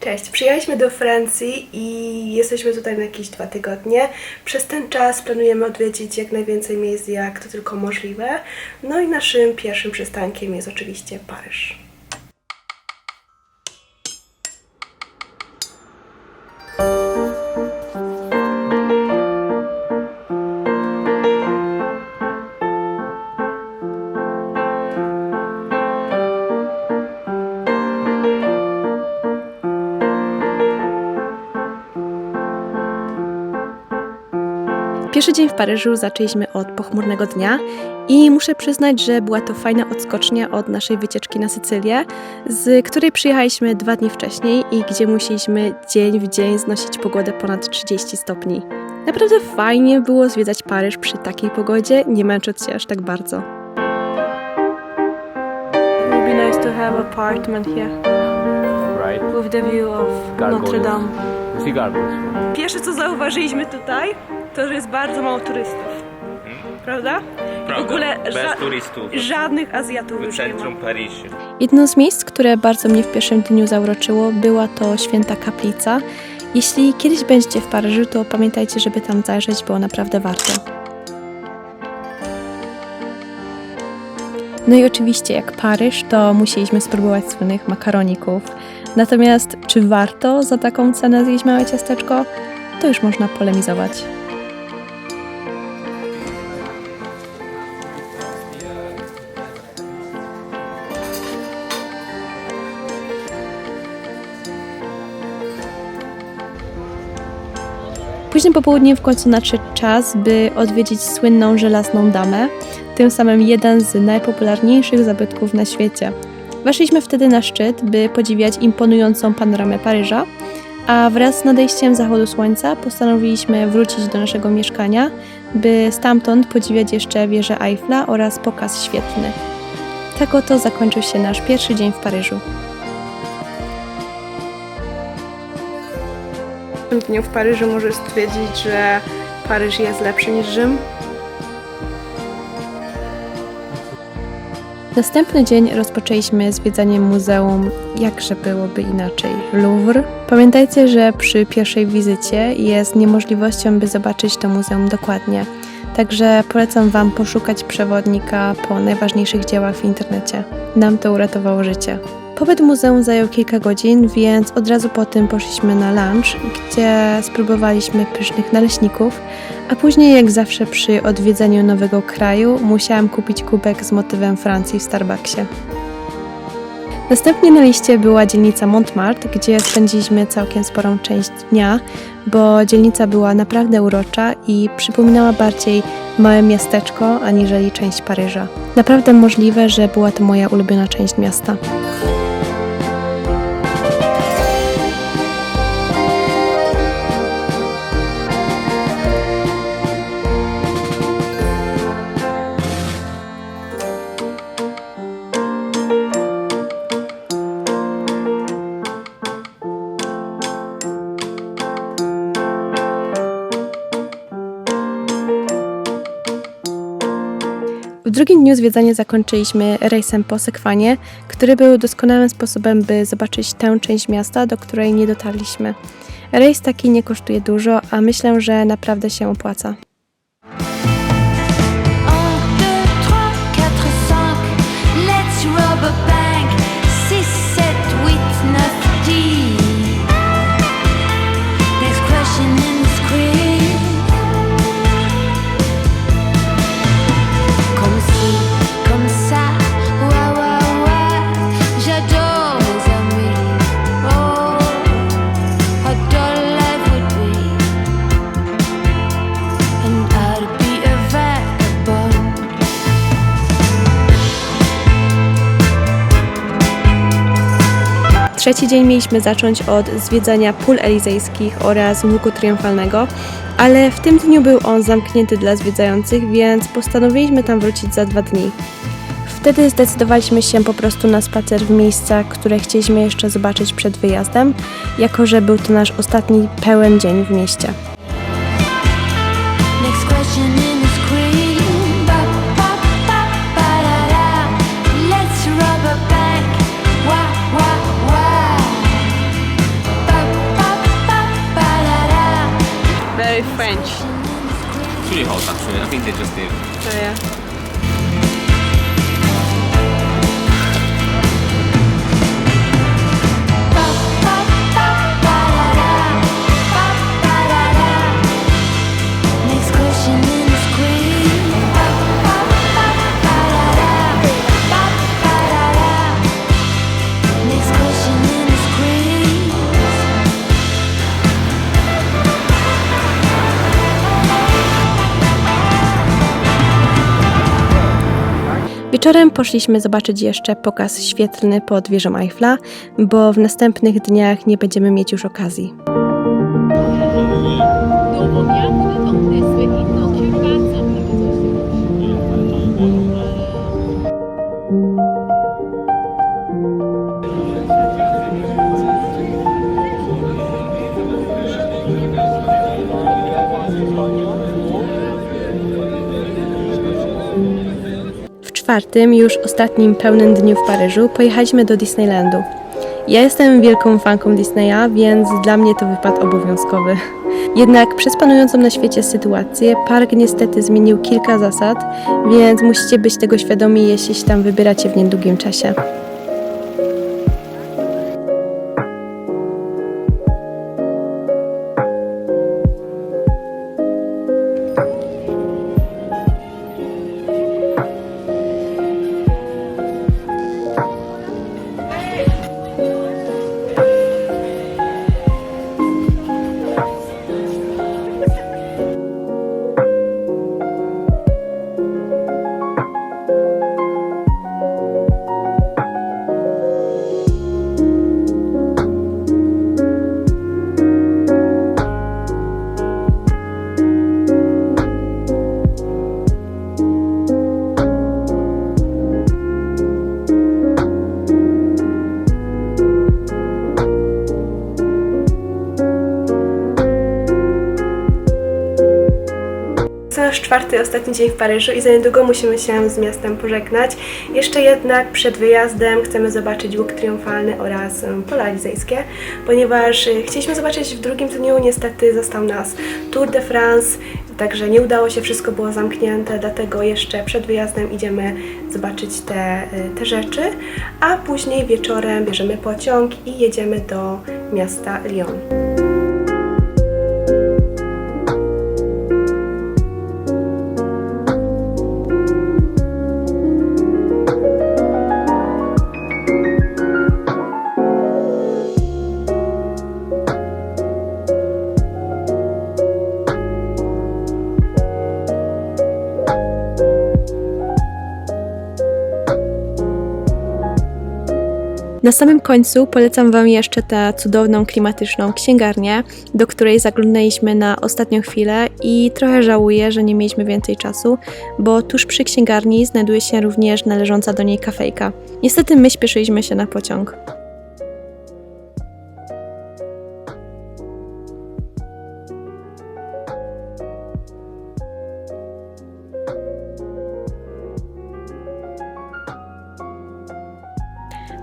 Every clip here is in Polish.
Cześć, przyjechaliśmy do Francji i jesteśmy tutaj na jakieś dwa tygodnie. Przez ten czas planujemy odwiedzić jak najwięcej miejsc, jak to tylko możliwe. No i naszym pierwszym przystankiem jest oczywiście Paryż. Pierwszy dzień w Paryżu zaczęliśmy od pochmurnego dnia i muszę przyznać, że była to fajna odskocznia od naszej wycieczki na Sycylię, z której przyjechaliśmy dwa dni wcześniej i gdzie musieliśmy dzień w dzień znosić pogodę ponad 30 stopni. Naprawdę fajnie było zwiedzać Paryż przy takiej pogodzie, nie męcząc się aż tak bardzo. Would be nice to have apartment here right? with the view of Notre Dame. Pierwsze co zauważyliśmy tutaj, to że jest bardzo mało turystów. Prawda? I w ogóle bez ża- turystów żadnych Azjatów w już nie ma. centrum Paryża. Jedno z miejsc, które bardzo mnie w pierwszym dniu zauroczyło, była to Święta Kaplica. Jeśli kiedyś będziecie w Paryżu, to pamiętajcie, żeby tam zajrzeć, bo naprawdę warto. No i oczywiście, jak Paryż, to musieliśmy spróbować słynnych makaroników. Natomiast czy warto za taką cenę zjeść małe ciasteczko? To już można polemizować. Późnym popołudniem w końcu nadszedł czas, by odwiedzić słynną żelazną damę, tym samym jeden z najpopularniejszych zabytków na świecie. Weszliśmy wtedy na szczyt, by podziwiać imponującą panoramę Paryża, a wraz z nadejściem zachodu słońca postanowiliśmy wrócić do naszego mieszkania, by stamtąd podziwiać jeszcze wieżę Eiffla oraz pokaz świetlny. Tak oto zakończył się nasz pierwszy dzień w Paryżu. Tym dniu w Paryżu możesz stwierdzić, że Paryż jest lepszy niż Rzym. Następny dzień rozpoczęliśmy zwiedzaniem muzeum, jakże byłoby inaczej, Louvre. Pamiętajcie, że przy pierwszej wizycie jest niemożliwością, by zobaczyć to muzeum dokładnie. Także polecam Wam poszukać przewodnika po najważniejszych dziełach w internecie. Nam to uratowało życie. Pobyt muzeum zajął kilka godzin, więc od razu po tym poszliśmy na lunch, gdzie spróbowaliśmy pysznych naleśników, a później, jak zawsze przy odwiedzeniu nowego kraju, musiałam kupić kubek z motywem Francji w Starbucksie. Następnie na liście była dzielnica Montmartre, gdzie spędziliśmy całkiem sporą część dnia, bo dzielnica była naprawdę urocza i przypominała bardziej małe miasteczko aniżeli część Paryża. Naprawdę możliwe, że była to moja ulubiona część miasta. W drugim dniu zwiedzanie zakończyliśmy rejsem po Sekwanie, który był doskonałym sposobem, by zobaczyć tę część miasta, do której nie dotarliśmy. Rejs taki nie kosztuje dużo, a myślę, że naprawdę się opłaca. Trzeci dzień mieliśmy zacząć od zwiedzania pól elizejskich oraz łuku triumfalnego, ale w tym dniu był on zamknięty dla zwiedzających, więc postanowiliśmy tam wrócić za dwa dni. Wtedy zdecydowaliśmy się po prostu na spacer w miejsca, które chcieliśmy jeszcze zobaczyć przed wyjazdem, jako że był to nasz ostatni pełen dzień w mieście. Next question in 爱情的光辉香水弥漫 Wieczorem poszliśmy zobaczyć jeszcze pokaz świetlny pod wieżą Eiffla, bo w następnych dniach nie będziemy mieć już okazji. Czwartym, już ostatnim pełnym dniu w Paryżu pojechaliśmy do Disneylandu. Ja jestem wielką fanką Disneya, więc dla mnie to wypad obowiązkowy. Jednak przez panującą na świecie sytuację, park niestety zmienił kilka zasad, więc musicie być tego świadomi, jeśli się tam wybieracie w niedługim czasie. Czwarty, ostatni dzień w Paryżu i za niedługo musimy się z miastem pożegnać. Jeszcze jednak przed wyjazdem chcemy zobaczyć łuk triumfalny oraz pola elizejskie, ponieważ y, chcieliśmy zobaczyć w drugim dniu, niestety został nas Tour de France, także nie udało się, wszystko było zamknięte, dlatego jeszcze przed wyjazdem idziemy zobaczyć te, y, te rzeczy, a później wieczorem bierzemy pociąg i jedziemy do miasta Lyon. Na samym końcu polecam Wam jeszcze tę cudowną, klimatyczną księgarnię, do której zaglądaliśmy na ostatnią chwilę i trochę żałuję, że nie mieliśmy więcej czasu, bo tuż przy księgarni znajduje się również należąca do niej kafejka. Niestety my śpieszyliśmy się na pociąg.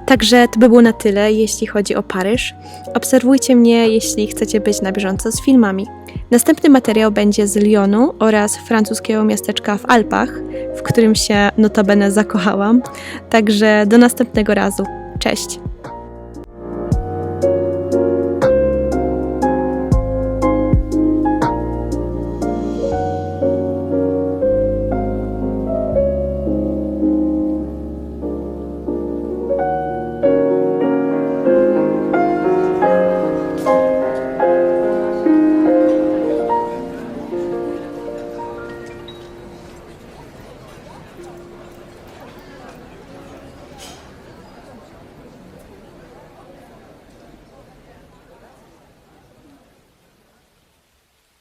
Także to by było na tyle, jeśli chodzi o Paryż. Obserwujcie mnie, jeśli chcecie być na bieżąco z filmami. Następny materiał będzie z Lyonu oraz francuskiego miasteczka w Alpach, w którym się notabene zakochałam. Także do następnego razu. Cześć!